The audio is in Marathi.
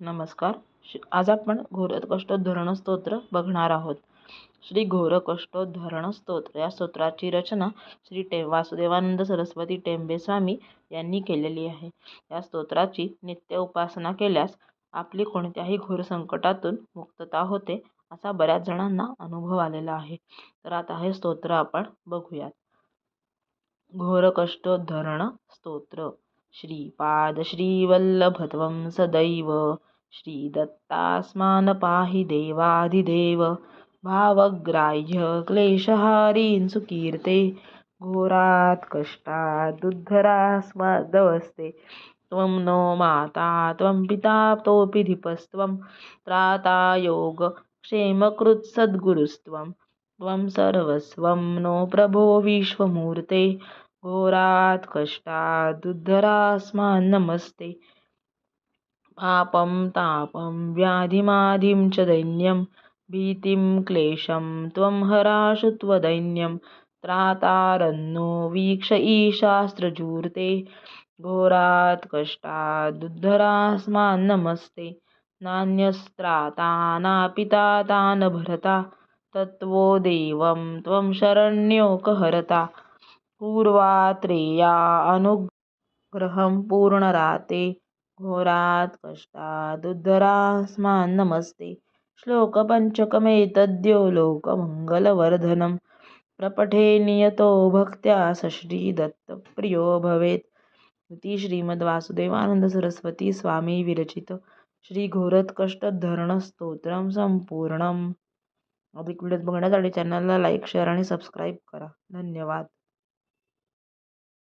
नमस्कार. श आज आपण घोरकष्टोद्धरण स्तोत्र बघणार आहोत. श्री घोरकष्टोद्धरण स्तोत्र या स्तोत्राची रचना श्री टे वासुदेवानंद सरस्वती टेंबे स्वामी यांनी केलेली आहे. या स्तोत्राची नित्य उपासना केल्यास आपली कोणत्याही घोर संकटातून मुक्तता होते असा बऱ्याच जणांना अनुभव आलेला आहे. तर आता हे स्तोत्र आपण बघूयात. घोरकष्टोद्धरण स्तोत्र श्रीपाद श्रीवल्लभत्वं सदैव श्रीदत्तास्मान् पाहि देवाधिदेव भावग्राह्य क्लेशहारीन् सुकीर्ते घोरात् कष्टादुद्धरास्मदवस्ते त्वं नो माता त्वं पिता तोऽपि धिपस्त्वं। त्राता योगक्षेमकृत्सद्गुरुस्त्वं त्वं सर्वस्वं नो प्रभो विश्वमूर्ते। घोरात् नमस्ते. पापं तापं व्याधिमाधिं च दैन्यं भीतिं क्लेशं त्वं हराशु त्वदैन्यं त्रातारन्नो वीक्ष ईशास्त्रजूर्ते घोरात् नमस्ते नान्यस्त्राता नापिता तान् भरता तत्त्वो देवं त्वं शरण्योकहरता. पूर्वात्रेया अनुग्रहं पूर्णराते घोरात् कष्टादुद्धरास्मान्नमस्ते श्लोकपञ्चकमेतद्यो लोकमङ्गलवर्धनं। प्रपठे नियतो भक्त्या स श्रीदत्तप्रियो भवेत्। इति श्रीमद्वासुदेवानन्दसरस्वतीस्वामी सरस्वती स्वामी विरचित। श्री घोरत्कष्टोद्धरण अधिक व्हिडिओज बघण्यासाठी चॅनलला लाईक शेअर आणि सबस्क्राईब करा. धन्यवाद.